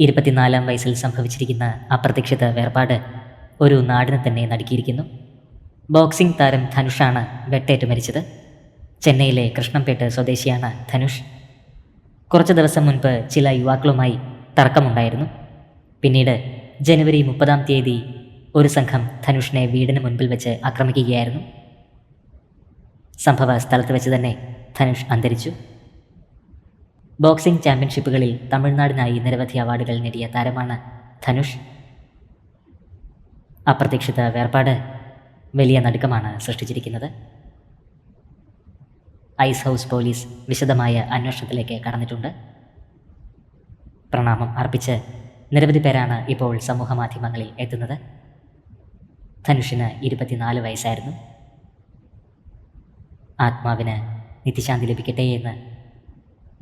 ഇരുപത്തിനാലാം വയസ്സിൽ സംഭവിച്ചിരിക്കുന്ന അപ്രതീക്ഷിത വേർപാട് ഒരു നാടിനെ തന്നെ നടുക്കിയിരിക്കുന്നു. ബോക്സിംഗ് താരം ധനുഷാണ് വെട്ടേറ്റ് മരിച്ചത്. ചെന്നൈയിലെ കൃഷ്ണംപേട്ട് സ്വദേശിയാണ് ധനുഷ്. കുറച്ച് ദിവസം മുൻപ് ചില യുവാക്കളുമായി തർക്കമുണ്ടായിരുന്നു. പിന്നീട് ജനുവരി മുപ്പതാം തീയതി ഒരു സംഘം ധനുഷിനെ വീടിന് മുൻപിൽ വെച്ച് ആക്രമിക്കുകയായിരുന്നു. സംഭവ സ്ഥലത്ത് വെച്ച് തന്നെ ധനുഷ് അന്തരിച്ചു. ബോക്സിംഗ് ചാമ്പ്യൻഷിപ്പുകളിൽ തമിഴ്നാടിനായി നിരവധി അവാർഡുകൾ നേടിയ താരമാണ് ധനുഷ്. അപ്രതീക്ഷിത വേർപാട് വലിയ നടുക്കമാണ് സൃഷ്ടിച്ചിരിക്കുന്നത്. ഐസ് ഹൗസ് പോലീസ് വിശദമായ അന്വേഷണത്തിലേക്ക് കടന്നിട്ടുണ്ട്. പ്രണാമം അർപ്പിച്ച് നിരവധി പേരാണ് ഇപ്പോൾ സമൂഹ മാധ്യമങ്ങളിൽ എത്തുന്നത്. ധനുഷിന് ഇരുപത്തിനാല് വയസ്സായിരുന്നു. ആത്മാവിന് നിത്യശാന്തി ലഭിക്കട്ടെ എന്ന്